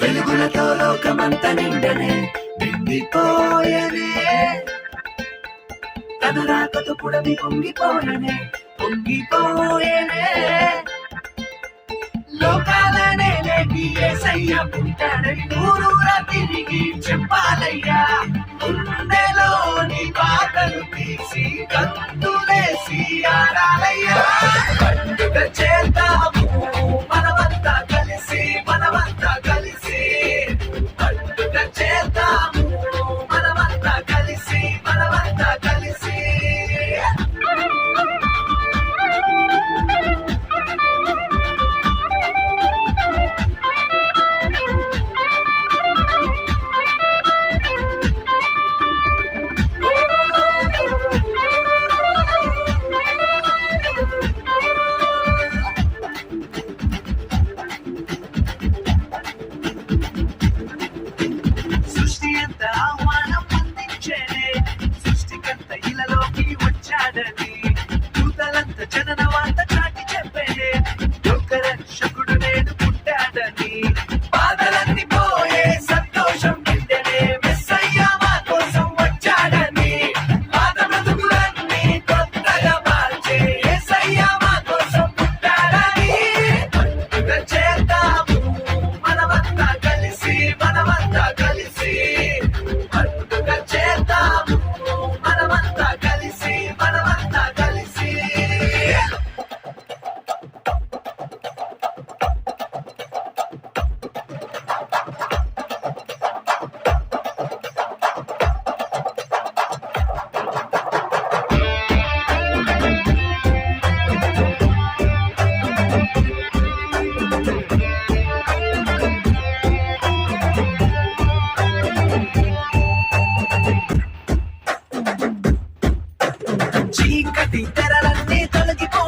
వెలుగులతో లోకమంత నిండనే నిండిపోయనే. తన రాకతో పుడమి పొంగిపోయనే పొంగిపోయనే. లోకాలనే లేపి ఏ సయ్య పుంటాడని ఊరూరా తిరిగి చెప్పాలయ్యా. గుండెలోని పాటలు తీసి కత్తులేసి ఆడాలయ్యా. Come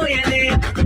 yeah.